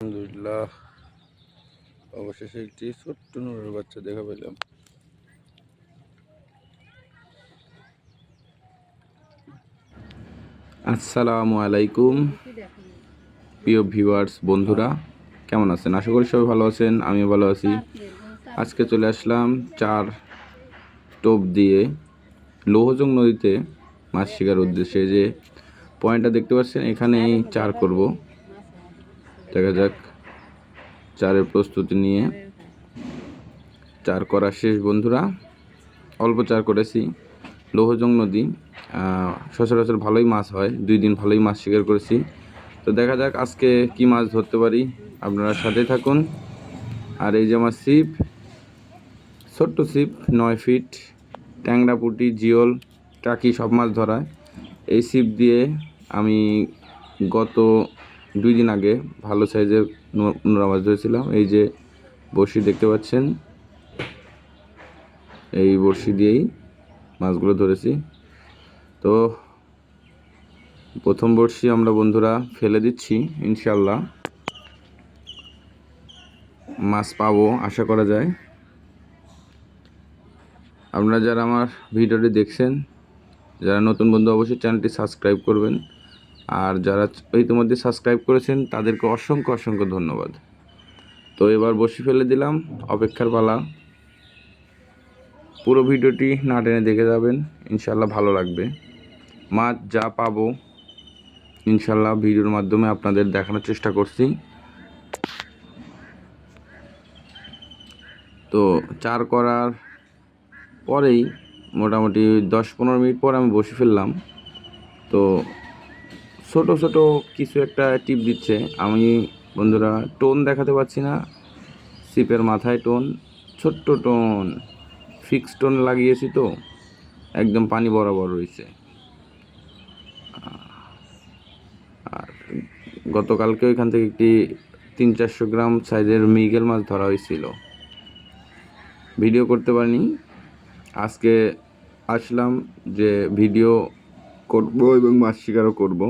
আলহামদুলিল্লাহ। অবশেষে একটি ছোট্ট নুরের বাচ্চা দেখা পেলাম। আসসালামু আলাইকুম। প্রিয় ভিউয়ার্স, বন্ধুরা, কেমন আছেন? আশা করি সবাই ভালো আছেন, আমিও ভালো আছি। আজকে চলে আসলাম চার টোপ দিয়ে লোহজং নদীতে মাছ শিকার উদ্দেশ্যে। যে পয়েন্টটা দেখতে পাচ্ছেন, এখানেই চার করব। দেখা যাক। চারের প্রস্তুতি নিয়ে। চার করা শেষ, বন্ধুরা। অল্প চার করেছি। লৌহজং নদী। সচরাচর ভালোই মাছ হয়। দুই দিন ভালোই মাছ শিকার করেছি। তো দেখা যাক আজকে কি মাছ ধরতে পারি। আপনারা সাথে থাকুন। আর এই যে আমার ছিপ, ছোট্ট ছিপ, নয় ফিট, ট্যাংরা পুঁটি, জিওল, টাকি সব মাছ ধরায় এই ছিপ দিয়ে আমি গত দুই দিন আগে ভালো সাইজের নো- নোরা মাছ ধরেছিলাম। এই যে বড়শি দেখতে পাচ্ছেন, এই বড়শি দিয়েই মাছগুলো ধরেছি। তো প্রথম বড়শি আমরা বন্ধুরা ফেলে দিচ্ছি ইনশাল্লাহ মাছ পাবো, আশা করা যায়। আপনারা যারা আমার ভিডিওটি দেখছেন, যারা নতুন বন্ধু, অবশ্যই চ্যানেলটি সাবস্ক্রাইব করবেন। আর যারা ইতিমধ্যে সাবস্ক্রাইব করেছেন, তাদেরকে অসংখ্য অসংখ্য ধন্যবাদ। তো এবার বসি ফেলে দিলাম অপেক্ষার পালা। পুরো ভিডিওটি না টেনে দেখে যাবেন ইনশাল্লাহ ভালো লাগবে। মাছ যা পাবো ইনশাল্লাহ ভিডিওর মাধ্যমে আপনাদের দেখানোর চেষ্টা করছি। তো চার করার পরেই মোটামুটি দশ পনেরো মিনিট পর আমি বসে ফেললাম। তো ছোট ছোট কিছু একটা টিপ দিচ্ছে। আমি বন্ধুরা টোন দেখাতে পারছি না। সিপের মাথায় টোন ছোট্ট টোন ফিক্স টোন লাগিয়েছি তো, একদম পানি বরাবর রয়েছে। আর গতকালকে ওইখান থেকে একটি তিন চারশো গ্রাম সাইজের মিগেল মাছ ধরা হয়েছিল। ভিডিও করতে পারিনি। আজকে আসলাম যে ভিডিও করব এবং মাছ শিকারও করব।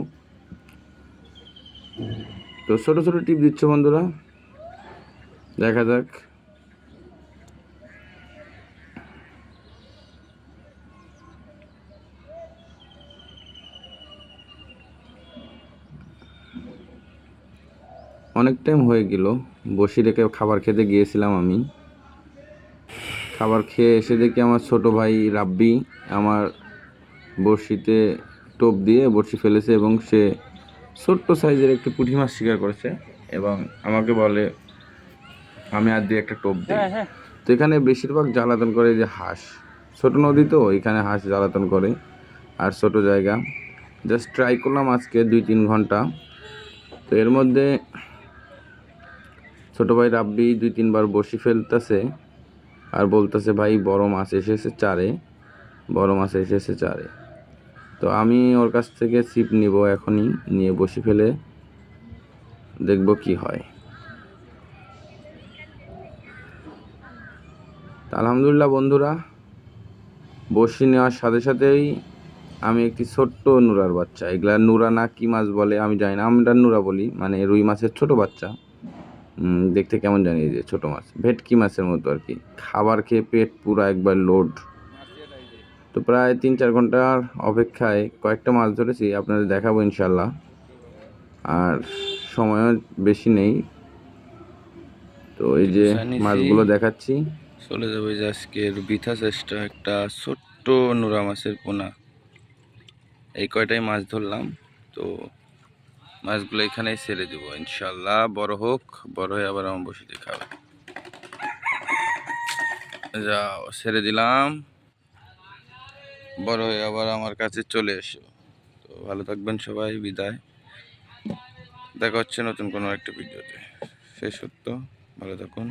তো ছোটো ছোটো টিপ দিচ্ছে বন্ধুরা। দেখা যাক। অনেক টাইম হয়ে গেল। বসি রেখে খাবার খেতে গিয়েছিলাম আমি। খাবার খেয়ে এসে দেখি আমার ছোট ভাই রাব্বি আমার বড়শিতে টোপ দিয়ে বড়শি ফেলেছে এবং সে ছোট্ট সাইজের একটি পুঁটি মাছ শিকার করেছে এবং আমাকে বলে আমি আর দিয়ে একটা টোপ দিই। তো এখানে বেশিরভাগ জ্বালাতন করে যে হাঁস। ছোট নদী তো এখানে হাঁস জ্বালাতন করে। আর ছোট জায়গা। জাস্ট ট্রাই করলাম আজকে দুই তিন ঘণ্টা। তো এর মধ্যে ছোট ভাই রাব্বি দুই তিনবার বসি ফেলতেছে আর বলতেছে ভাই বড় মাছ এসেছে চারে। বড় মাছ এসেছে চারে। তো আমি ওর কাছ থেকে ছিপ নিব এখনই, নিয়ে বসে ফেলে দেখব কি হয়। আলহামদুলিল্লাহ বন্ধুরা, বসি নেওয়ার সাথে সাথেই আমি একটি ছোট্ট নুরার বাচ্চা। এগুলা নুরা না কি মাছ বলে আমি জানি না, আমরা নুরা বলি মানে রুই মাছের ছোট বাচ্চা। দেখতে কেমন জানি যে ছোট মাছ, ভেটকি মাছের মতো আর কি। খাবার খেয়ে পেট পুরো একবার লোড তো প্রায় তিন চার ঘণ্টার অপেক্ষায় কয়েকটা মাছ ধরেছি আপনাদের দেখাবো ইনশাল্লাহ আর সময়ও বেশি নেই। তো এই যে মাছগুলো দেখাচ্ছি। চলে যাবে যে আজকের বৃথা চেষ্টা একটা ছোট্ট নোরা মাছের পোনা। এই কয়টাই মাছ ধরলাম তো মাছগুলো এখানেই ছেড়ে দেবো। ইনশাল্লাহ বড় হোক বড় হয়ে আবার আমার বসে দিয়ে খাবে। যাও ছেড়ে দিলাম। বড় হয়ে আবার আমার কাছে চলে এসো। তো ভালো থাকবেন সবাই, বিদায়। দেখা হচ্ছে নতুন কোনো একটা ভিডিওতে। শেষ সত্য। ভালো থাকুন।